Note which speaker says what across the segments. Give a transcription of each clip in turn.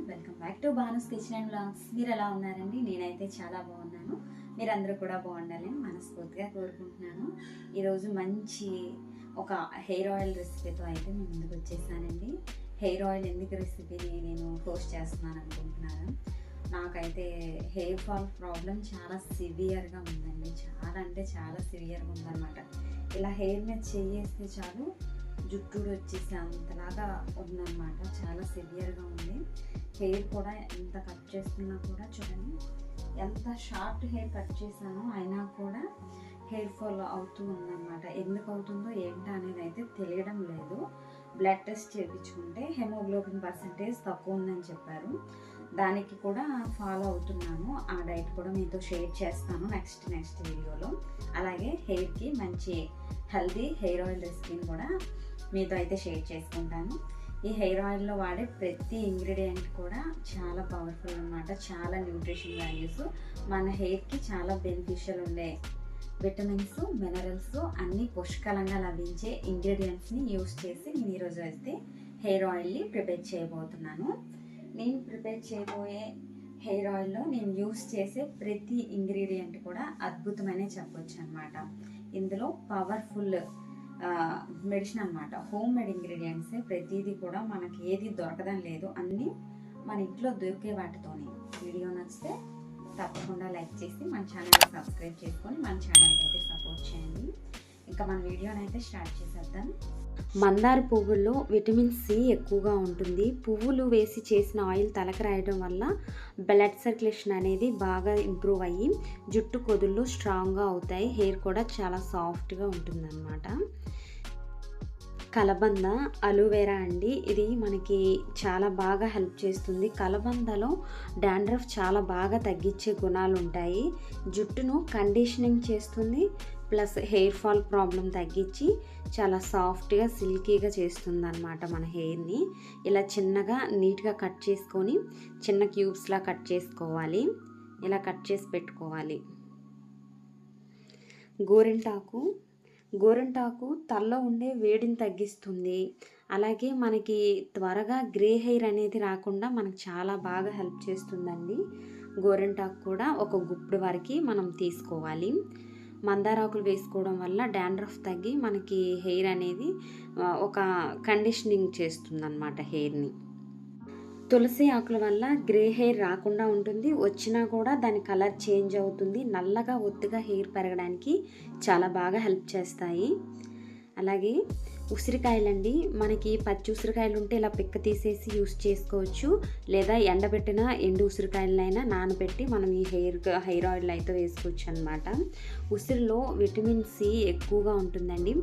Speaker 1: Bhanu's kitchen and blogs మీరు ఎలా ఉన్నారండి? నేనైతే చాలా బాగున్నాను. మీరందరూ కూడా బాగుండాలని మనస్ఫూర్తిగా కోరుకుంటున్నాను. ఈరోజు మంచి ఒక హెయిర్ ఆయిల్ రెసిపీతో అయితే నేను ముందుకు వచ్చేసానండి. హెయిర్ ఆయిల్ ఎందుకు రెసిపీని నేను పోస్ట్ చేస్తున్నాను అనుకుంటున్నాను. నాకైతే హెయిర్ ఫాల్ ప్రాబ్లం చాలా సివియర్గా ఉందండి. చాలా అంటే చాలా సివియర్గా ఉందన్నమాట. ఇలా హెయిర్ మీద చేయేస్తే చాలు జుట్టుడు వచ్చేసి అంతలాగా ఉందన్నమాట. సివియర్గా ఉంది. హెయిర్ కూడా ఎంత కట్ చేస్తున్నా కూడా చూడండి. ఎంత షార్ట్ హెయిర్ కట్ చేశానో అయినా కూడా హెయిర్ ఫాల్ అవుతూ ఉందన్నమాట. ఎందుకు అవుతుందో ఏంటో అనేది అయితే తెలియడం లేదు. బ్లడ్ టెస్ట్ చేయించుకుంటే హెమోగ్లోబిన్ పర్సంటేజ్ తక్కువ ఉందని చెప్పారు. దానికి కూడా ఫాలో అవుతున్నాను. ఆ డైట్ కూడా మీతో షేర్ చేస్తాను నెక్స్ట్ నెక్స్ట్ వీడియోలో. అలాగే హెయిర్కి మంచి హెల్దీ హెయిర్ ఆయిల్ రెసిపీని కూడా మీతో అయితే షేర్ చేసుకుంటాను. ఈ హెయిర్ ఆయిల్లో వాడే ప్రతి ఇంగ్రీడియంట్ కూడా చాలా పవర్ఫుల్ అనమాట చాలా న్యూట్రిషన్ వాల్యూస్. మన హెయిర్కి చాలా బెనిఫిషియల్ ఉండే విటమిన్స్ మినరల్స్ అన్ని పుష్కలంగా లభించే ఇంగ్రీడియంట్స్ని యూస్ చేసి నేను ఈరోజు అయితే హెయిర్ ఆయిల్ని ప్రిపేర్ చేయబోతున్నాను. నేను ప్రిపేర్ చేయబోయే హెయిర్ ఆయిల్లో నేను యూస్ చేసే ప్రతి ఇంగ్రీడియంట్ కూడా అద్భుతమనే చెప్పొచ్చు అనమాట ఇందులో పవర్ఫుల్ మెడిసిన్ అనమాట హోమ్ మేడ్ ఇంగ్రీడియంట్సే ప్రతిదీ కూడా మనకి ఏది దొరకదని లేదు. అన్నీ మన ఇంట్లో దొరికే వాటితోనే. వీడియో నచ్చితే తప్పకుండా లైక్ చేసి మన ఛానల్ సబ్స్క్రైబ్ చేసుకొని మన ఛానల్కి అయితే సపోర్ట్ చేయండి. ఇంకా మన వీడియోని అయితే స్టార్ట్ చేసేద్దాం.
Speaker 2: మందార పువ్వుల్లో విటమిన్ సి ఎక్కువగా ఉంటుంది. పువ్వులు వేసి చేసిన ఆయిల్ తలకు రాయడం వల్ల బ్లడ్ సర్క్యులేషన్ అనేది బాగా ఇంప్రూవ్ అయ్యి జుట్టు కొదుళ్ళు స్ట్రాంగ్గా అవుతాయి. హెయిర్ కూడా చాలా సాఫ్ట్గా ఉంటుందన్నమాట. కలబంద అలోవెరా అండి. ఇది మనకి చాలా బాగా హెల్ప్ చేస్తుంది. కలబందలో డాండ్రఫ్ చాలా బాగా తగ్గించే గుణాలు ఉంటాయి జుట్టును కండిషనింగ్ చేస్తుంది. ప్లస్ హెయిర్ ఫాల్ ప్రాబ్లం తగ్గించి చాలా సాఫ్ట్గా సిల్కీగా చేస్తుంది అనమాట మన హెయిర్ని. ఇలా చిన్నగా నీట్గా కట్ చేసుకొని చిన్న క్యూబ్స్లా కట్ చేసుకోవాలి. ఇలా కట్ చేసి పెట్టుకోవాలి. గోరింటాకు గోరింటాకు తల్లో ఉండే వేడిని తగ్గిస్తుంది. అలాగే మనకి త్వరగా గ్రే హెయిర్ అనేది రాకుండా మనకు చాలా బాగా హెల్ప్ చేస్తుందండి. గోరింటాకు కూడా ఒక గుప్పుడు వరకు మనం తీసుకోవాలి. మందారాకులు వేసుకోవడం వల్ల డాండ్రఫ్ తగ్గి మనకి హెయిర్ అనేది ఒక కండిషనింగ్ చేస్తుందన్నమాట హెయిర్ని. తులసి ఆకుల వల్ల గ్రే హెయిర్ రాకుండా ఉంటుంది. వచ్చినా కూడా దాని కలర్ చేంజ్ అవుతుంది. నల్లగా ఒత్తుగా హెయిర్ పెరగడానికి చాలా బాగా హెల్ప్ చేస్తాయి. అలాగే ఉసిరికాయలండి. మనకి పచ్చి ఉసిరికాయలు ఉంటే ఇలా పిక్క తీసేసి యూస్ చేసుకోవచ్చు. లేదా ఎండబెట్టిన ఎండు ఉసిరికాయలైనా నానబెట్టి మనం ఈ హెయిర్ హెయిర్ ఆయిల్ అయితే వేసుకోవచ్చు అనమాట ఉసిరిలో విటమిన్ సి ఎక్కువగా ఉంటుందండి.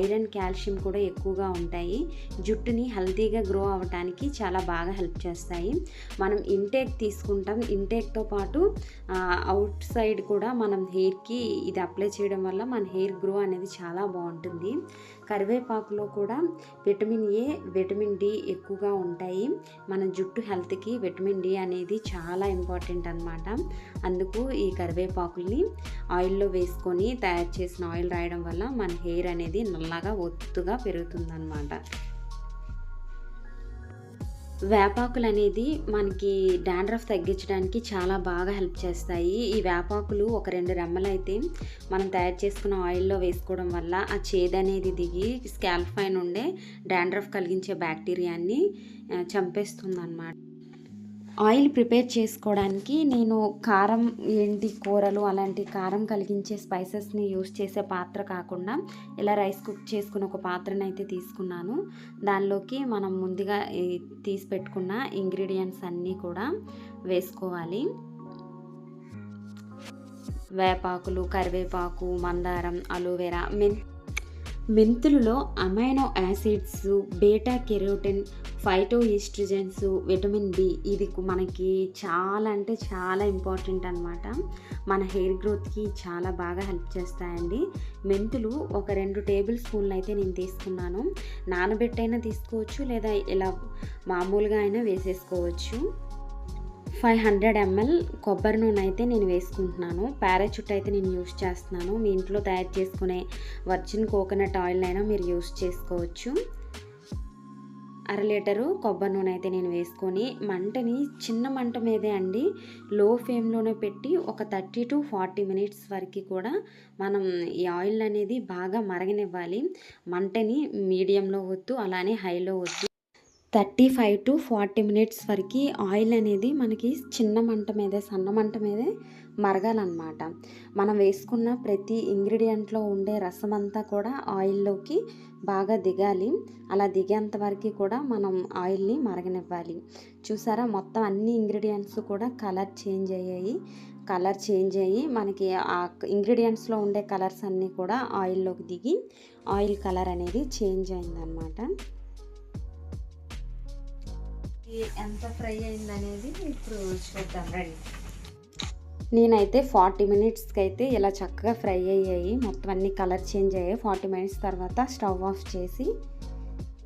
Speaker 2: ఐరన్ కాల్షియం కూడా ఎక్కువగా ఉంటాయి. జుట్టుని హెల్తీగా గ్రో అవ్వడానికి చాలా బాగా హెల్ప్ చేస్తాయి. మనం ఇంటేక్ తీసుకుంటాం. ఇంటేక్తో పాటు అవుట్ సైడ్ కూడా మనం హెయిర్కి ఇది అప్లై చేయడం వల్ల మన హెయిర్ గ్రో అనేది చాలా బాగుంటుంది. కరివేపాకులో కూడా విటమిన్ ఏ విటమిన్ డి ఎక్కువగా ఉంటాయి. మన జుట్టు హెల్త్కి విటమిన్ డి అనేది చాలా ఇంపార్టెంట్ అనమాట అందుకు ఈ కరివేపాకుల్ని ఆయిల్లో వేసుకొని తయారు చేసిన ఆయిల్ రాయడం వల్ల మన హెయిర్ అనేది నల్లగా ఒత్తుగా పెరుగుతుందన్నమాట. వేపాకులు అనేది మనకి డాండ్రఫ్ తగ్గించడానికి చాలా బాగా హెల్ప్ చేస్తాయి. ఈ వేపాకులు ఒక రెండు రెమ్మలు అయితే మనం తయారు చేసుకున్న ఆయిల్లో వేసుకోవడం వల్ల ఆ చేదు అనేది దిగి స్కాల్ప్ పైన ఉండే డాండ్రఫ్ కలిగించే బ్యాక్టీరియాని చంపేస్తుంది అన్నమాట ఆయిల్ ప్రిపేర్ చేసుకోవడానికి నేను కారం ఏంటి కూరలు అలాంటి కారం కలిగించే స్పైసెస్ని యూస్ చేసే పాత్ర కాకుండా ఇలా రైస్ కుక్ చేసుకున్న ఒక పాత్రను అయితే తీసుకున్నాను. దానిలోకి మనం ముందుగా తీసి పెట్టుకున్న ఇంగ్రీడియంట్స్ అన్నీ కూడా వేసుకోవాలి. వేపాకులు కరివేపాకు మందారం అలోవెరా మెన్ మెంతులలో amino acids beta carotene phytoestrogens vitamin B ఇది మనకి చాలా అంటే చాలా ఇంపార్టెంట్ అనమాట మన హెయిర్ గ్రోత్కి చాలా బాగా హెల్ప్ చేస్తాయండి. మెంతులు ఒక రెండు టేబుల్ స్పూన్లు అయితే నేను తీసుకున్నాను. నానబెట్టైనా తీసుకోవచ్చు లేదా ఇలా మామూలుగా అయినా వేసేసుకోవచ్చు. ఫైవ్ హండ్రెడ్ ఎంఎల్ కొబ్బరి నూనె అయితే నేను వేసుకుంటున్నాను. పారాచూట్ అయితే నేను యూస్ చేస్తున్నాను. మీ ఇంట్లో తయారు చేసుకునే వర్జిన్ కోకోనట్ ఆయిల్ అయినా మీరు యూస్ చేసుకోవచ్చు. అర లీటరు కొబ్బరి నూనె అయితే నేను వేసుకొని మంటని చిన్న మంట మీదే అండి లో ఫ్లేమ్లోనే పెట్టి ఒక థర్టీ టు ఫార్టీ మినిట్స్ వరకు కూడా మనం ఈ ఆయిల్ అనేది బాగా మరగనివ్వాలి. మంటని మీడియంలో వద్దు అలానే హైలో వద్దు. Thirty five to forty minutes వరకు ఆయిల్ అనేది మనకి చిన్న మంట మీదే సన్న మంట మీదే మరగాలన్నమాట. మనం వేసుకున్న ప్రతి ఇంగ్రీడియంట్లో ఉండే రసం అంతా కూడా ఆయిల్లోకి బాగా దిగాలి. అలా దిగేంత వరకు కూడా మనం ఆయిల్ని మరగనివ్వాలి. చూసారా? మొత్తం అన్ని ఇంగ్రీడియంట్స్ కూడా కలర్ చేంజ్ అయ్యాయి. కలర్ చేంజ్ అయ్యి మనకి ఆ ఇంగ్రీడియంట్స్లో ఉండే కలర్స్ అన్నీ కూడా ఆయిల్లోకి దిగి ఆయిల్ కలర్ అనేది చేంజ్ అయిందనమాట
Speaker 1: ఎంత ఫ్రై అయింది అనేది ఇప్పుడు చూద్దాం. రండి.
Speaker 2: నేనైతే ఫార్టీ మినిట్స్కి అయితే ఇలా చక్కగా ఫ్రై అయ్యాయి. మొత్తం అన్ని కలర్ చేంజ్ అయ్యాయి. ఫార్టీ మినిట్స్ తర్వాత స్టవ్ ఆఫ్ చేసి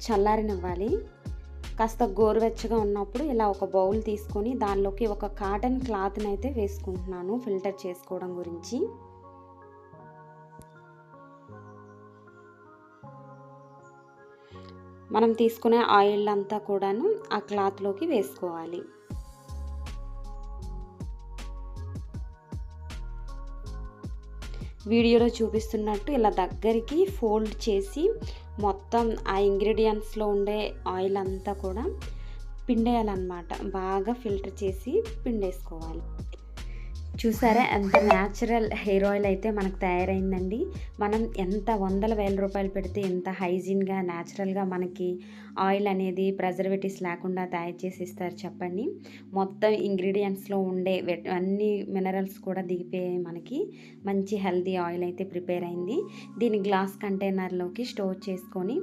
Speaker 2: చల్లారనివ్వాలి. కాస్త గోరువెచ్చగా ఉన్నప్పుడు ఇలా ఒక బౌల్ తీసుకొని దానిలోకి ఒక కాటన్ క్లాత్ని అయితే వేసుకుంటున్నాను ఫిల్టర్ చేసుకోవడం గురించి. మనం తీసుకునే ఆయిల్ అంతా కూడాను ఆ క్లాత్లోకి వేసుకోవాలి. వీడియోలో చూపిస్తున్నట్టు ఇలా దగ్గరికి ఫోల్డ్ చేసి మొత్తం ఆ ఇంగ్రీడియంట్స్లో ఉండే ఆయిల్ అంతా కూడా పిండేయాలన్నమాట. బాగా ఫిల్టర్ చేసి పిండేసుకోవాలి. చూసారా? ఎంత న్యాచురల్ హెయిర్ ఆయిల్ అయితే మనకు తయారైందండి. మనం ఎంత వందల వేల రూపాయలు పెడితే ఎంత హైజీన్గా న్యాచురల్గా మనకి ఆయిల్ అనేది ప్రిజర్వేటివ్స్ లేకుండా తయారు చేసి ఇస్తారు చెప్పండి. మొత్తం ఇంగ్రీడియంట్స్లో ఉండే అన్ని మినరల్స్ కూడా దిగిపోయాయి మనకి మంచి హెల్తీ ఆయిల్ అయితే ప్రిపేర్ అయింది. దీని గ్లాస్ కంటైనర్లోకి స్టోర్ చేసుకొని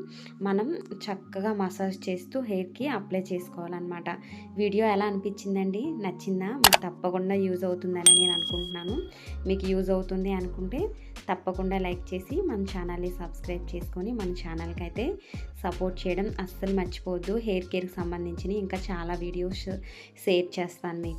Speaker 2: మనం చక్కగా మసాజ్ చేస్తూ హెయిర్కి అప్లై చేసుకోవాలన్నమాట. వీడియో ఎలా అనిపించిందండి? నచ్చిందా? మీకు తప్పకుండా యూజ్ అవుతుందని నేను అనుకుంటున్నాను. మీకు యూజ్ అవుతుంది అనుకుంటే తప్పకుండా లైక్ చేసి మన ఛానల్ని సబ్స్క్రైబ్ చేసుకొని మన ఛానల్కి అయితే సపోర్ట్ చేయడం అస్సలు మర్చిపోవద్దు. హెయిర్ కేర్కి సంబంధించిన ఇంకా చాలా వీడియోస్ షేర్ చేస్తాను మీకు.